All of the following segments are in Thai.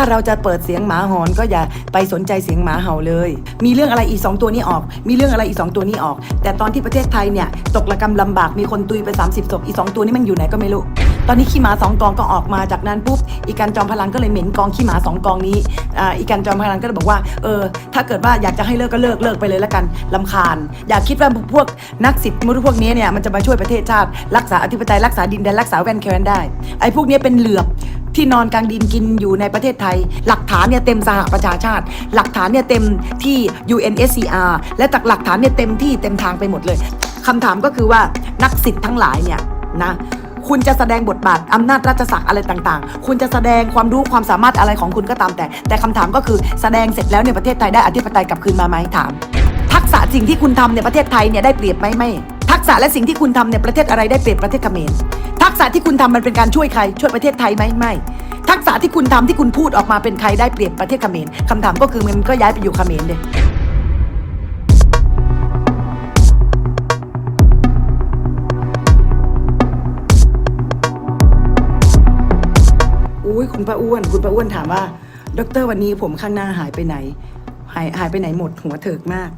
ถ้าเราจะเปิดเสียงหมาหอนก็อย่าไปสนใจเสียงหมาเห่าเลย มีเรื่องอะไรอีก 2 ตัวนี้ออก มีเรื่องอะไรอีก 2 ตัวนี้ออก แต่ตอนที่ประเทศไทยเนี่ยตกระกำลำบากมีคนตุยไป 30ศพอีก2ตัวนี้มันอยู่ไหนก็ไม่รู้ ตอนนี้ขี้หมาสองกองก็ออกมาจากนั้นปุ๊บอีกันจอมพลังก็เลยเหม็นกองขี้หมาสองกองนี้อ่าอีกันจอมพลังก็เลยบอกว่าเออถ้าเกิดว่าอยากจะให้เลิกก็เลิกเลิกไปเลยแล้วกันลำคาญ อย่าคิดว่าพวกนักสิทธิ์มนุษย์พวกนี้เนี่ยมันจะมาช่วยประเทศชาติ รักษาอธิปไตยรักษาดินแดนรักษาแวนแควนได้ไอ้พวกนี้เป็นเหลือบที่นอนกลางดินกินอยู่ในประเทศไทย หลักฐานเนี่ยเต็มสหประชาชาติ หลักฐานเนี่ยเต็มที่ UNSCR และจากหลักฐานเนี่ยเต็มที่เต็มทางไปหมดเลยคำถามก็คือว่านักสิทธิ์ทั้งหลายเนี่ยนะ คุณจะแสดงบทบาทอำนาจราชศักดิ์อะไรต่างๆ คุณจะแสดงความรู้ความสามารถอะไรของคุณก็ตามแต่ แต่คำถามก็คือแสดงเสร็จแล้วเนี่ยประเทศไทยได้อธิปไตยกลับคืนมาไหมถาม ทักษะสิ่งที่คุณทำเนี่ยประเทศไทยเนี่ยได้เปรียบไหมไม่ทักษะและสิ่งที่คุณทำเนี่ยประเทศอะไรได้เปรียบประเทศเขมรทักษะที่คุณทำมันเป็นการช่วยใคร ช่วยประเทศไทยไหมไม่ ทักษะที่คุณทำที่คุณพูดออกมาเป็นใครได้เปรียบประเทศเขมรคำถามก็คือมันก็ย้ายไปอยู่เขมรเล คุณป้าอ้วน คุณป้าอ้วนถามว่าดรวันนี้ผมข้างหน้าหายไปไหน หายหายไปไหนหมดหัวเถิกมาก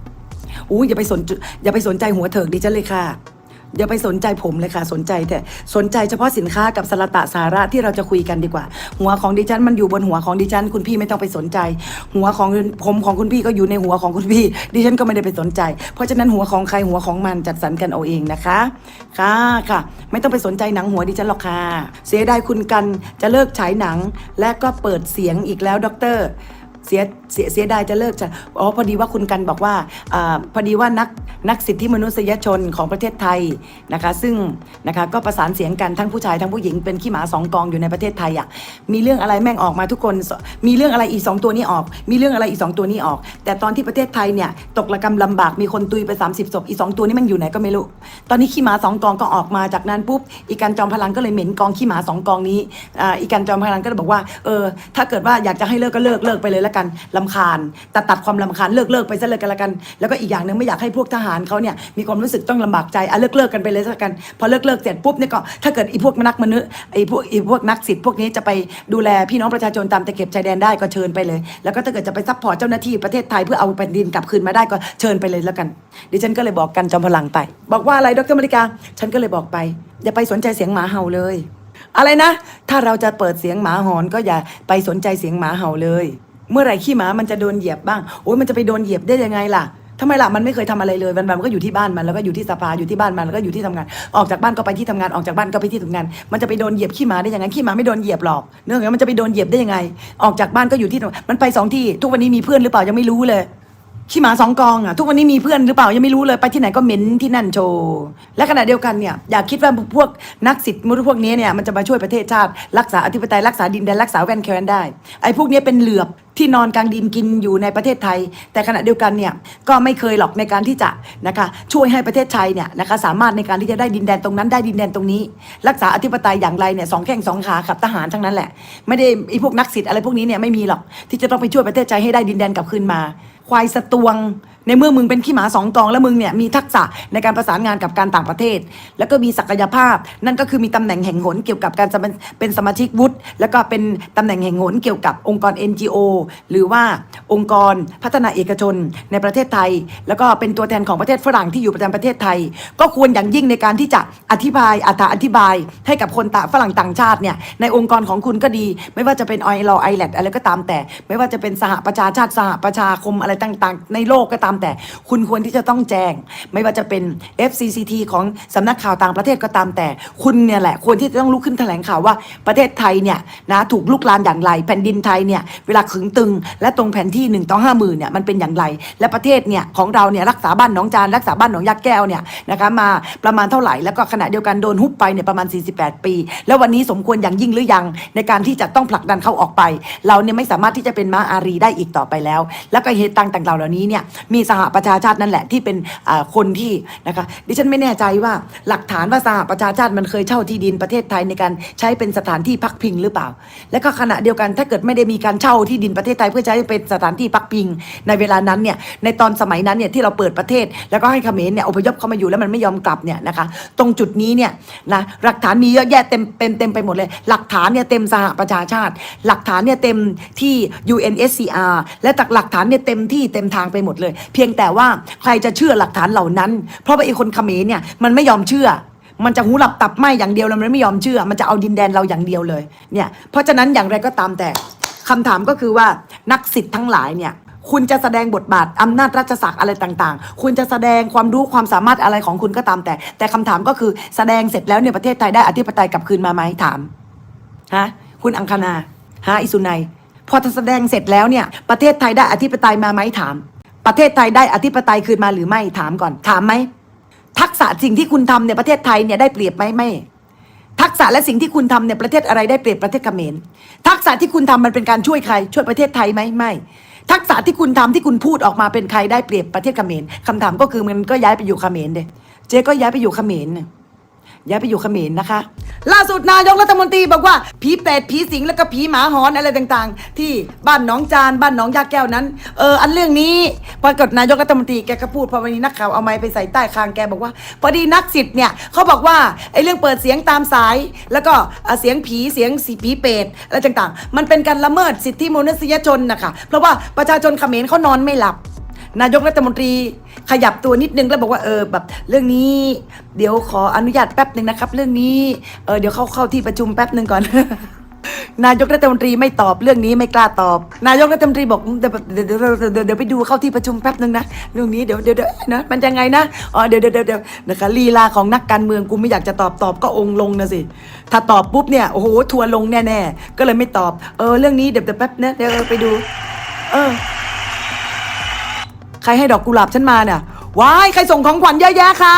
อู้ยอย่าไปสนใจอย่าไปสนใจหัวเถิกดิฉันเลยค่ะ อย่าไปสนใจผมเลยค่ะ สนใจแต่สนใจเฉพาะสินค้ากับสารตะสาระที่เราจะคุยกันดีกว่า หัวของดิฉันมันอยู่บนหัวของดิฉัน คุณพี่ไม่ต้องไปสนใจ หัวของผมของคุณพี่ก็อยู่ในหัวของคุณพี่ ดิฉันก็ไม่ได้ไปสนใจ เพราะฉะนั้นหัวของใครหัวของมันจัดสรรกันเอาเองนะคะ ค่ะค่ะ ไม่ต้องไปสนใจหนังหัวดิฉันหรอกค่ะ เสียดายคุณกันจะเลิกฉายหนัง และก็เปิดเสียงอีกแล้วด็อกเตอร์เสียเสียเสียดายจะเลิกจะอ๋อพอดีว่าคุณกันบอกว่าอาพอดีว่านัก นักสิทธิมนุษยชนของประเทศไทยนะคะซึ่งนะคะก็ประสานเสียงกันทั้งผู้ชายทั้งผู้หญิงเป็นขี้หมาสองกองอยู่ในประเทศไทยอะมีเรื่องอะไรแม่งออกมาทุกคน มีเรื่องอะไรอีกสองตัวนี้ออก มีเรื่องอะไรอีกสองตัวนี้ออก แต่ตอนที่ประเทศไทยเนี่ยตกระกำลำบากมีคนตุยไป30ศพอีกสองตัวนี้มันอยู่ไหนก็ไม่รู้ ตอนนี้ขี้หมาสองกองก็ออกมาจากนั้นปุ๊บอีกันจอมพลังก็เลยเหม็นกองขี้หมาสองกองนี้อ่าอีกันจอมพลังก็เลยบอกว่าเออถ้าเกิดว่าอยากจะให้เลิกก็เลิกเลิกไปเลยแล้วกันลำคาญตัดตัดความลำคาญเลิกเลิกไปซะเลยกันละกัน แล้วก็อีกอย่างหนึ่งไม่อยากให้พวกทหารเขาเนี่ยมีความรู้สึกต้องลำบากใจอะเลิกเลิกกันไปเลยสักกันพอเลิกเลิกเสร็จปุ๊บเนี่ยก็ถ้าเกิดไอีพวกนักมนุษย์ไอ้พวกไอ้พวกนักสิทธิ์พวกนี้จะไปดูแลพี่น้องประชาชนตามตะเข็บชายแดนได้ก็เชิญไปเลย แล้วก็ถ้าเกิดจะไปซัพพอร์ตเจ้าหน้าที่ประเทศไทยเพื่อเอาแผ่นดินกลับคืนมาได้ก็เชิญไปเลยแล้วกัน ดิฉันก็เลยบอกกันจอมพลังไป บอกว่าอะไรดรมริกา ฉันก็เลยบอกไปอย่าไปสนใจเสียงหมาเห่าเลย อะไรนะ ถ้าเราจะเปิดเสียงหมาหอนก็อย่าไปสนใจเสียงหมาเห่าเลย เมื่อไหร่ขี้หมามันจะโดนเหยียบบ้างโอ้ยมันจะไปโดนเหยียบได้ยังไงล่ะ ทำไมล่ะมันไม่เคยทำอะไรเลยวันๆมันก็อยู่ที่บ้านมันแล้วก็อยู่ที่สภาอยู่ที่บ้านมันแล้วก็อยู่ที่ทำงาน ออกจากบ้านก็ไปที่ทำงานออกจากบ้านก็ไปที่ทำงาน มันจะไปโดนเหยียบขี้หมาได้ยังไงขี้หมาไม่โดนเหยียบหรอกเนื่องจากมันจะไปโดนเหยียบได้ยังไง ออกจากบ้านก็อยู่ที่มันไปสองที่ทุกวันนี้มีเพื่อนหรือเปล่ายังไม่รู้เลย ขี้หมาสองกองอะทุกวันนี้มีเพื่อนหรือเปล่ายังไม่รู้เลยไปที่ไหนก็เหม็นที่นั่นโชว์และขณะเดียวกันเนี่ยอย่าคิดว่าพวกนักสิทธิ์มนุษย์พวกนี้เนี่ยมันจะมาช่วยประเทศชาติ รักษาอธิปไตยรักษาดินแดนรักษาแวนแควนได้ไอ้พวกนี้เป็นเหลือบที่นอนกลางดินกินอยู่ในประเทศไทย แต่ขณะเดียวกันเนี่ยก็ไม่เคยหรอกในการที่จะนะคะช่วยให้ประเทศไทยเนี่ยนะคะสามารถในการที่จะได้ดินแดนตรงนั้นได้ดินแดนตรงนี้ รักษาอธิปไตยอย่างไรเนี่ยสองแข้งสองขาขับทหารทั้งนั้นแหละ ไม่ได้ไอ้พวกนักสิทธิ์อะไรพวกนี้เนี่ยไม่มีหรอกที่จะต้องไปช่วยประเทศไทยให้ได้ดินแดนกลับคืนมา ควายสตวงในเมื่อมึงเป็นขี้หมาสองกองแล้วมึงเนี่ยมีทักษะในการประสานงานกับการต่างประเทศ แล้วก็มีศักยภาพ นั่นก็คือมีตำแหน่งแห่งหนเกี่ยวกับการเป็นสมาชิกวุฒิแล้วก็เป็นตำแหน่งแห่งหนเกี่ยวกับองค์กร NGO หรือว่าองค์กรพัฒนาเอกชนในประเทศไทย แล้วก็เป็นตัวแทนของประเทศฝรั่งที่อยู่ประจำประเทศไทย ก็ควรอย่างยิ่งในการที่จะอธิบายอธิบาย ให้กับคนต่างฝรั่งต่างชาติเนี่ยในองค์กรของคุณก็ดี ไม่ว่าจะเป็นออยลอไอแลดอะไรก็ตามแต่ ไม่ว่าจะเป็นสหประชาชาติสหประชาคมอะไรต่างๆ ในโลกก็ตามแต่คุณควรที่จะต้องแจ้ง ไม่ว่าจะเป็น FCCT ของสำนักข่าวต่างประเทศก็ตามแต่ คุณเนี่ยแหละควรที่จะต้องลุกขึ้นแถลงข่าวว่าประเทศไทยเนี่ยนะถูกลุกลานอย่างไรแผ่นดินไทยเนี่ยเวลาขึงตึง และตรงแผนที่1นึ่งต่อห้าหมื่นเนี่ยมันเป็นอย่างไร และประเทศเนี่ยของเราเนี่ยรักษาบ้านหนองจานรักษาบ้านหนองยักษ์แก้วเนี่ยนะคะมาประมาณเท่าไหร่แล้วก็ขณะเดียวกันโดนฮุบไปเนี่ยประมาณ 48 ปี แล้ววันนี้สมควรอย่างยิ่งหรือยัง ในการที่จะต้องผลักดันเขาออกไป เราเนี่ยไม่สามารถที่จะเป็นม้าอารีได้อีกต่อไปแล้ว แล้วก็เหตุต่างๆเหล่านี้เนี่ยมีมีสหประชาชาตินั่นแหละที่เป็นคนที่นะคะดิฉันไม่แน่ใจว่าหลักฐานว่าสหประชาชาติมันเคยเช่าที่ดินประเทศไทยในการใช้เป็นสถานที่พักพิงหรือเปล่า และก็ขณะเดียวกันถ้าเกิดไม่ได้มีการเช่าที่ดินประเทศไทยเพื่อใช้เป็นสถานที่พักพิง ในเวลานั้นเนี่ยในตอนสมัยนั้นเนี่ยที่เราเปิดประเทศ แล้วก็ให้เขมรเนี่ยอพยพเข้ามาอยู่แล้วมันไม่ยอมกลับเนี่ยนะคะตรงจุดนี้เนี่ยนะหลักฐานมีเยอะแยะเต็มเต็มเต็มไปหมดเลย หลักฐานเนี่ยเต็มสหประชาชาติ หลักฐานเนี่ยเต็มที่ UNSCR และหลักฐานเนี่ยเต็มที่เต็มทางไปหมดเลยเพียงแต่ว่าใครจะเชื่อหลักฐานเหล่านั้น เพราะว่าไอ้คนเขมรเนี่ยมันไม่ยอมเชื่อ มันจะหูหลับตับไหมอย่างเดียวแล้วมันไม่ยอมเชื่อ มันจะเอาดินแดนเราอย่างเดียวเลยเนี่ยเพราะฉะนั้นอย่างไรก็ตามแต่คำถามก็คือว่านักสิทธิ์ทั้งหลายเนี่ยคุณจะแสดงบทบาทอำนาจราชศักดิ์อะไรต่างๆ คุณจะแสดงความรู้ความสามารถอะไรของคุณก็ตามแต่ แต่คำถามก็คือแสดงเสร็จแล้วเนี่ยประเทศไทยได้อธิปไตยกลับคืนมาไหมถามฮะคุณอังคณาฮะอิสุนัยพอแสดงเสร็จแล้วเนี่ยประเทศไทยได้อธิปไตยมาไหมถาม ประเทศไทยได้อธิปไตยคืนมาหรือไม่ถามก่อน ถามไหมทักษะสิ่งที่คุณทำเนี่ยประเทศไทยเนี่ยได้เปรียบไหมไม่ ทักษะและสิ่งที่คุณทำเนี่ยประเทศอะไรได้เปรียบประเทศเขมรทักษะที่คุณทำมันเป็นการช่วยใคร ช่วยประเทศไทยไหมไม่ ทักษะที่คุณทำที่คุณพูดออกมาเป็นใครได้เปรียบประเทศเขมรคำถามก็คือมันก็ย้ายไปอยู่เขมรเด้เจ๊ก็ย้ายไปอยู่เขมรน่ะ ย้ายไปอยู่เขมรนะคะ ล่าสุดนายกรัฐมนตรีบอกว่าผีเปรตผีสิงแล้วก็ผีหมาหอนอะไรต่างๆ ที่บ้านหนองจานบ้านหนองยาแก้วนั้นเอออันเรื่องนี้ปรากฏนายกรัฐมนตรีแกก็พูดพอวันนี้นักข่าวเอาไม้ไปใส่ใต้คางแกบอกว่า พอดีนักสิทธิ์เนี่ยเขาบอกว่าไอ้เรื่องเปิดเสียงตามสาย แล้วก็เอ่อเสียงผีเสียงสีผีเปรตอะไรต่างๆ มันเป็นการละเมิดสิทธิมนุษยชนนะคะเพราะว่าประชาชนเขมรเขานอนไม่หลับ นายกรัฐมนตรีขยับตัวนิดนึงแล้วบอกว่าเออแบบเรื่องนี้ เดี๋ยวขออนุญาตแป๊บหนึ่งนะครับ เรื่องนี้เออเดี๋ยวเข้าเข้าที่ประชุมแป๊บหนึ่งก่อน นายกรัฐมนตรีไม่ตอบเรื่องนี้ไม่กล้าตอบ นายกรัฐมนตรีบอกเดี๋ยวเดี๋ยวเดี๋ยวเดี๋ยวไปดูเข้าที่ประชุมแป๊บหนึ่งนะเรื่องนี้เดี๋ยวเดี๋ยวเดี๋ยวนะมันยังไงนะอ๋อเดี๋ยวเดี๋ยวเดี๋ยวนะคะลีลาของนักการเมืองกูไม่อยากจะตอบตอบก็องลงนะสิถ้าตอบปุ๊บเนี่ยโอ้โหทัวลงแน่ๆก็เลยไม่ตอบเออเรื่องนี้เดี๋ยวเดี๋ยวแป๊บนะเดี๋ยวไปดู เออ ใครให้ดอกกุหลาบฉันมาเนี่ยวายใครส่งของขวัญเยอะแยะคะ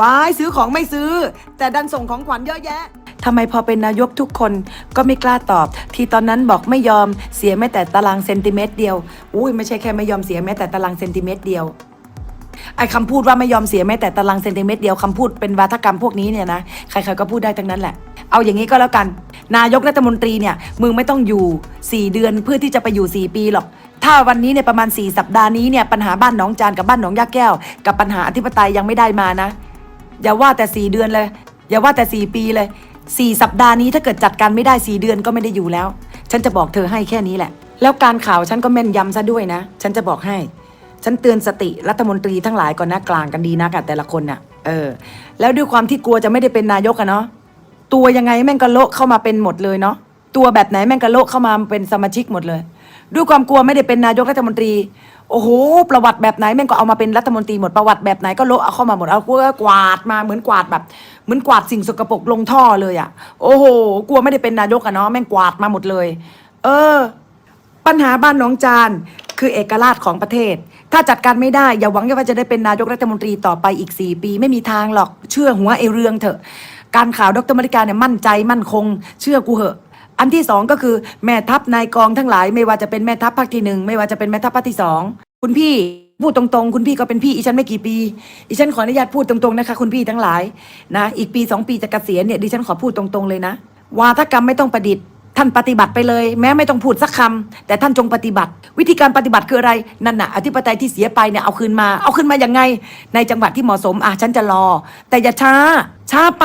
วายซื้อของไม่ซื้อ แต่ดันส่งของขวัญเยอะแยะทำไมพอเป็นนายกทุกคนก็ไม่กล้าตอบ ที่ตอนนั้นบอกไม่ยอมเสียแม้แต่ตารางเซนติเมตรเดียวอุ้ยไม่ใช่แค่ไม่ยอมเสียแม้แต่ตารางเซนติเมตรเดียวไอ้คำพูดว่าไม่ยอมเสียแม้แต่ตารางเซนติเมตรเดียวคำพูดเป็นวาทกรรมพวกนี้เนี่ยนะใครๆก็พูดได้ทั้งนั้นแหละ เอาอย่างนี้ก็แล้วกัน นายกรัฐมนตรีเนี่ยมึงไม่ต้องอยู่ 4 เดือนเพื่อที่จะไปอยู่ 4 ปีหรอก ถ้าวันนี้เนี่ยประมาณ 4 สัปดาห์นี้เนี่ยปัญหาบ้านหนองจานกับบ้านหนองยาแก้ว กับปัญหาอธิปไตยยังไม่ได้มานะ อย่าว่าแต่ 4 เดือนเลย อย่าว่าแต่ 4 ปีเลย 4 สัปดาห์นี้ถ้าเกิดจัดการไม่ได้ 4 เดือนก็ไม่ได้อยู่แล้ว ฉันจะบอกเธอให้แค่นี้แหละ แล้วการข่าวฉันก็แม่นยำซะด้วยนะ ฉันจะบอกให้ ฉันเตือนสติรัฐมนตรีทั้งหลายก่อนนะกลางกันดีนะกับแต่ละคนน่ะ เออ แล้วด้วยความที่กลัวจะไม่ได้เป็นนายกอะเนาะตัวยังไงแม่งกะโละเข้ามาเป็นหมดเลยเนาะตัวแบบไหนแม่งกะโละเข้ามาเป็นสมาชิกหมดเลย ด้วยความกลัวไม่ได้เป็นนายกรัฐมนตรี โอ้โห ประวัติแบบไหนแม่งก็เอามาเป็นรัฐมนตรีหมดประวัติแบบไหนก็โละเอาเข้ามาหมดเอากลัวกวาดมาเหมือนกวาดแบบเหมือนกวาดสิ่งสกปรกลงท่อเลยอะโอ้โห กลัวไม่ได้เป็นนายกอะเนาะแม่งกวาดมาหมดเลย เออ ปัญหาบ้านหนองจานคือเอกราชของประเทศ ถ้าจัดการไม่ได้อย่าหวังว่าจะได้เป็นนายกรัฐมนตรีต่อไปอีก4ปี ไม่มีทางหรอกเชื่อหัวไอเรืองเถอะ การข่าวดรมริกาเนี่ยมั่นใจมั่นคง เชื่อกูเหอะ อันที่สองก็คือแม่ทัพนายกองทั้งหลาย ไม่ว่าจะเป็นแม่ทัพภาคที่หนึ่งไม่ว่าจะเป็นแม่ทัพภาคที่สองคุณพี่พูดตรงๆ คุณพี่ก็เป็นพี่อีฉันไม่กี่ปี อีฉันขออนุญาตพูดตรงๆนะคะ คุณพี่ทั้งหลายนะอีกปีสองปีจะเกษียณเนี่ยดิฉันขอพูดตรงๆเลยนะวาทกรรมไม่ต้องประดิษฐ์ท่านปฏิบัติไปเลย แม้ไม่ต้องพูดสักคำแต่ท่านจงปฏิบัติ วิธีการปฏิบัติคืออะไรนั่นน่ะอธิปไตยที่เสียไปเนี่ยเอาคืนมา เอาคืนมาอย่างไง ในจังหวัดที่เหมาะสมอะฉันจะรอ แต่อย่าช้า ช้าไป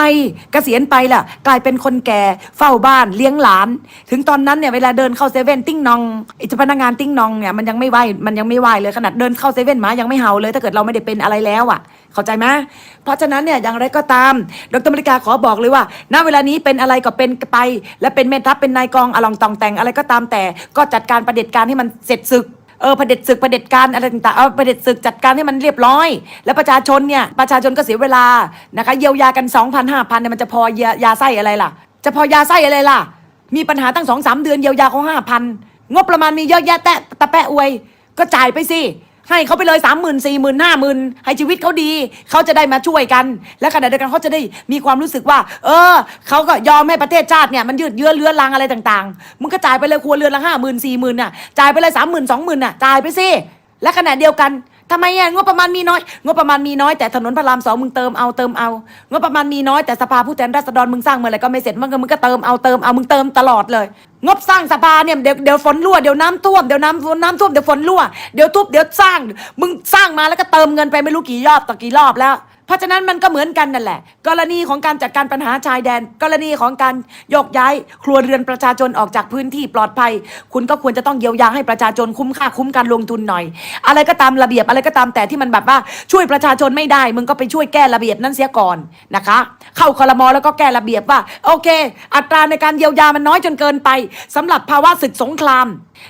เกษียณไปล่ะ กลายเป็นคนแก่เฝ้าบ้านเลี้ยงหลาน ถึงตอนนั้นเนี่ยเวลาเดินเข้าเซเว่นติ้งนองไอ้เจ้าพนักงานติ้งนองเนี่ยมันยังไม่ไหวมันยังไม่ไหวเลยขนาดเดินเข้าเซเว่นหมายังไม่เห่าเลย ถ้าเกิดเราไม่ได้เป็นอะไรแล้วอะ เข้าใจไหมเพราะฉะนั้นเนี่ยอย่างไรก็ตาม ดรมริกาขอบอกเลยว่าณเวลานี้เป็นอะไรก็เป็นไป และเป็นแม่ทัพเป็นนายกองอลองตองแต่งอะไรก็ตามแต่ ก็จัดการประเด็จการให้มันเสร็จศึก เออเผด็จศึกเผด็จการอะไรต่างๆเอาเผด็จศึกจัดการให้มันเรียบร้อย แล้วประชาชนเนี่ยประชาชนก็เสียเวลานะคะเยียวยากัน 2,000 5 0 0เนี่ยมันจะพอยายาไส้อะไรล่ะ จะพอยาไส้อะไรล่ะ มีปัญหาตั้งสองสามเดือนเยียวยาเขาห้าพันงบประมาณมีเยอะแยะแตะตะแปะอวย ก็จ่ายไปสิ ให้เขาไปเลยสามหมื่นสี่หมื่นห้าหมื่นให้ชีวิตเขาดี เขาจะได้มาช่วยกัน และขณะเดียวกันเขาจะได้มีความรู้สึกว่า เออ เขาก็ยอมให้ประเทศชาติเนี่ยมันยืดเยื้อเลื้อรังอะไรต่างๆ มึงก็จ่ายไปเลยครัวเรือนละห้าหมื่นสี่หมื่นน่ะจ่ายไปเลยสามหมื่นสองหมื่นน่ะจ่ายไปสิและขณะเดียวกัน ทำไมอะงบประมาณมีน้อย งบประมาณมีน้อยแต่ถนนพระรามสองมึงเติมเอาเติมเอางบประมาณมีน้อยแต่สภาผู้แทนราษฎรมึงสร้างเมื่อไหร่ก็ไม่เสร็จมึงก็มึงก็เติมเอาเติมเอามึงเติมตลอดเลย งบสร้างสภาเนี่ยเดี๋ยวเดี๋ยวฝนรั่วเดี๋ยวน้ำท่วมเดี๋ยวน้ำน้ำท่วมเดี๋ยวฝนรั่วเดี๋ยวทุบเดี๋ยวสร้าง มึงสร้างมาแล้วก็เติมเงินไปไม่รู้กี่รอบต่อกี่รอบแล้ว เพราะฉะนั้นมันก็เหมือนกันนั่นแหละ กรณีของการจัดการปัญหาชายแดน กรณีของการยกย้าย ครัวเรือนประชาชนออกจากพื้นที่ปลอดภัย คุณก็ควรจะต้องเยียวยาให้ประชาชนคุ้มค่าคุ้มการลงทุนหน่อย อะไรก็ตามระเบียบอะไรก็ตามแต่ที่มันแบบว่าช่วยประชาชนไม่ได้ มึงก็ไปช่วยแก้ระเบียบนั้นเสียก่อนนะคะ เข้าคอรมอแล้วก็แก้ระเบียบว่า โอเค อัตราในการเยียวยามันน้อยจนเกินไปสำหรับภาวะศึกสงคราม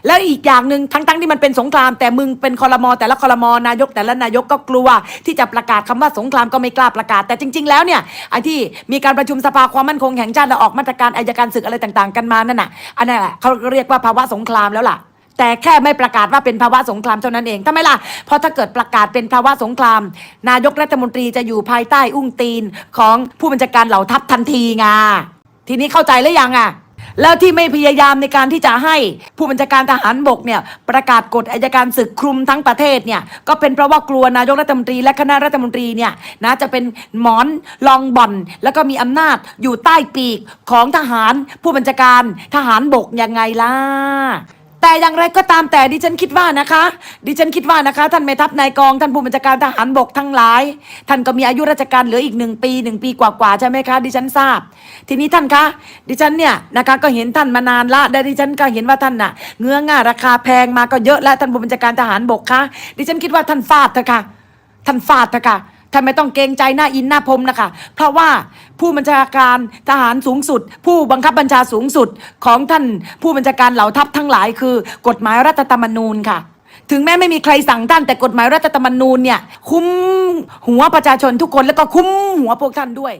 แล้วอีกอย่างหนึ่งทั้งๆที่มันเป็นสงคราม แต่มึงเป็นคอรมอแต่ละคอรมอนายกแต่ละนายกก็กลัว ที่จะประกาศคำว่าสงครามก็ไม่กล้าประกาศ แต่จริง ๆ แล้วเนี่ยไอ้ที่มีการประชุมสภาความมั่นคงแห่งชาติแล้วออกมาตรการอายการศึกอะไรต่างๆ กันมานั่นน่ะอันนั้นแหละเขาเรียกว่าภาวะสงครามแล้วล่ะแต่แค่ไม่ประกาศว่าเป็นภาวะสงครามเท่านั้นเองทำไมล่ะ เพราะถ้าเกิดประกาศเป็นภาวะสงคราม นายกรัฐมนตรีจะอยู่ภายใต้อุ้งตีนของผู้บัญชาการเหล่าทัพทันทีไงทีนี้เข้าใจหรือยังอะ แล้วที่ไม่พยายามในการที่จะให้ผู้บัญชาการทหารบกเนี่ยประกาศกฎอายการศึกคลุมทั้งประเทศเนี่ยก็เป็นเพราะว่ากลัวนายกรัฐมนตรีและคณะรัฐมนตรีเนี่ยนะจะเป็นหมอนรองบ่อน แล้วก็มีอำนาจอยู่ใต้ปีกของทหารผู้บัญชาการทหารบกยังไงล่ะ แต่อย่างไรก็ตามแต่ดิฉันคิดว่านะคะ ดิฉันคิดว่านะคะ ท่านแม่ทัพนายกองท่านผู้บัญชาการทหารบกทั้งหลาย ท่านก็มีอายุราชการเหลืออีกหนึ่งปีหนึ่งปีกว่าๆใช่ไหมคะ ดิฉันทราบ ทีนี้ท่านคะ ดิฉันเนี่ยนะคะก็เห็นท่านมานานละและดิฉันก็เห็นว่าท่านน่ะเงื้อง่าราคาแพงมาก็เยอะแล้วท่านผู้บัญชาการทหารบกคะดิฉันคิดว่าท่านฟาดเถอะค่ะท่านฟาดเถอะค่ะ ท่านไม่ต้องเกรงใจหน้าอินหน้าพรมนะคะ เพราะว่าผู้บัญชาการทหารสูงสุด ผู้บังคับบัญชาสูงสุดของท่านผู้บัญชาการเหล่าทัพทั้งหลายคือกฎหมายรัฐธรรมนูญค่ะ ถึงแม้ไม่มีใครสั่งท่านแต่กฎหมายรัฐธรรมนูญเนี่ยคุ้มหัวประชาชนทุกคนแล้วก็คุ้มหัวพวกท่านด้วย